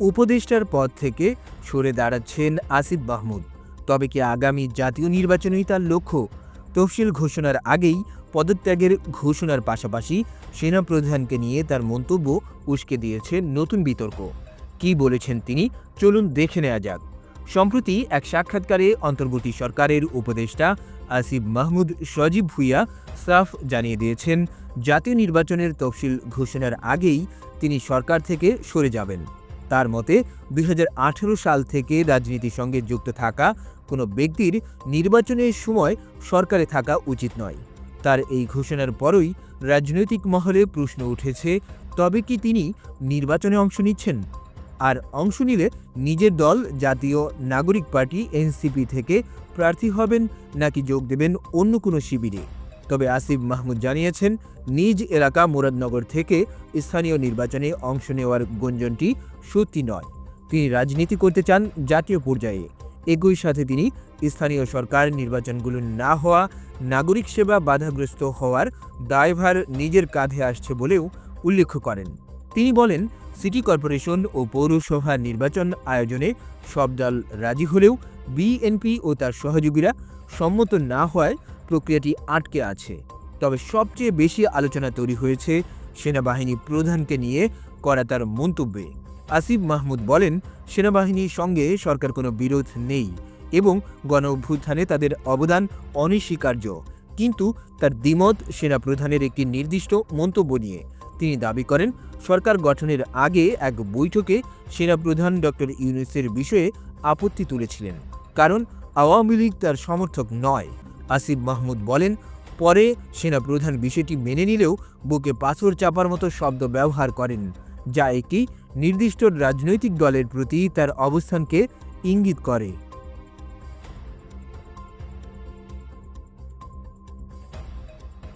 উপদেষ্টার পদ থেকে সরে দাঁড়াচ্ছেন আসিফ মাহমুদ। তবে কি আগামী জাতীয় নির্বাচনেই তার লক্ষ্য? তফসিল ঘোষণার আগেই পদত্যাগের ঘোষণার পাশাপাশি সেনাপ্রধানকে নিয়ে তার মন্তব্য উস্কে দিয়েছে নতুন বিতর্ক। কি বলেছেন তিনি? চলুন দেখে নেওয়া যাক। সম্প্রতি এক সাক্ষাৎকারে অন্তর্বর্তী সরকারের উপদেষ্টা আসিফ মাহমুদ সজীব ভুইয়া সাফ জানিয়ে দিয়েছেন, জাতীয় নির্বাচনের তফসিল ঘোষণার আগেই তিনি সরকার থেকে সরে যাবেন। তার মতে দুই হাজার আঠেরো সাল থেকে রাজনীতির সঙ্গে যুক্ত থাকা কোনো ব্যক্তির নির্বাচনের সময় সরকারে থাকা উচিত নয়। তার এই ঘোষণার পরই রাজনৈতিক মহলে প্রশ্ন উঠেছে, তবে কি তিনি নির্বাচনে অংশ নিচ্ছেন? আর অংশ নিলে নিজের দল, জাতীয় নাগরিক পার্টি, এনসিপি থেকে প্রার্থী হবেন নাকি যোগ দেবেন অন্য কোনো শিবিরে? তবে আসিফ মাহমুদ জানিয়েছেন, নিজ এলাকা মুরাদনগর থেকে স্থানীয় নির্বাচনে অংশ নেওয়ার গুঞ্জনটি সত্যি নয়। তিনি রাজনীতি করতে চান জাতীয় পর্যায়ে। একই সাথে তিনি স্থানীয় সরকার নির্বাচনগুলো না হওয়া, নাগরিক সেবা বাধাগ্রস্ত হওয়ার দায়ভার নিজের কাঁধে আসছে বলেও উল্লেখ করেন। তিনি বলেন, সিটি কর্পোরেশন ও পৌরসভা নির্বাচন আয়োজনে সব দল রাজি হলেও বিএনপি ও তার সহযোগীরা সম্মত না হওয়ায় প্রক্রিয়াটি আটকে আছে। তবে সবচেয়ে বেশি আলোচনা তৈরি হয়েছে সেনাবাহিনী প্রধানকে নিয়ে করা তার মন্তব্যে। আসিফ মাহমুদ বলেন, সেনাবাহিনীর সঙ্গে সরকার কোনো বিরোধ নেই এবং গণ অভ্যুত্থানে তাদের অবদান অনস্বীকার্য। কিন্তু তার দ্বিমত সেনাপ্রধানের একটি নির্দিষ্ট মন্তব্য নিয়ে। তিনি দাবি করেন, সরকার গঠনের আগে এক বৈঠকে সেনাপ্রধান ডক্টর ইউনুসের বিষয়ে আপত্তি তুলেছিলেন। কারণ আওয়ামী লীগ তার সমর্থক নয়। আসিফ মাহমুদ বলেন, পরে সেনাপ্রধান বিষয়টি মেনে নিলেও বুকে পাথর চাপার মতো শব্দ ব্যবহার করেন, যা একটি নির্দিষ্ট রাজনৈতিক দলের প্রতি তার অবস্থানকে ইঙ্গিত করে।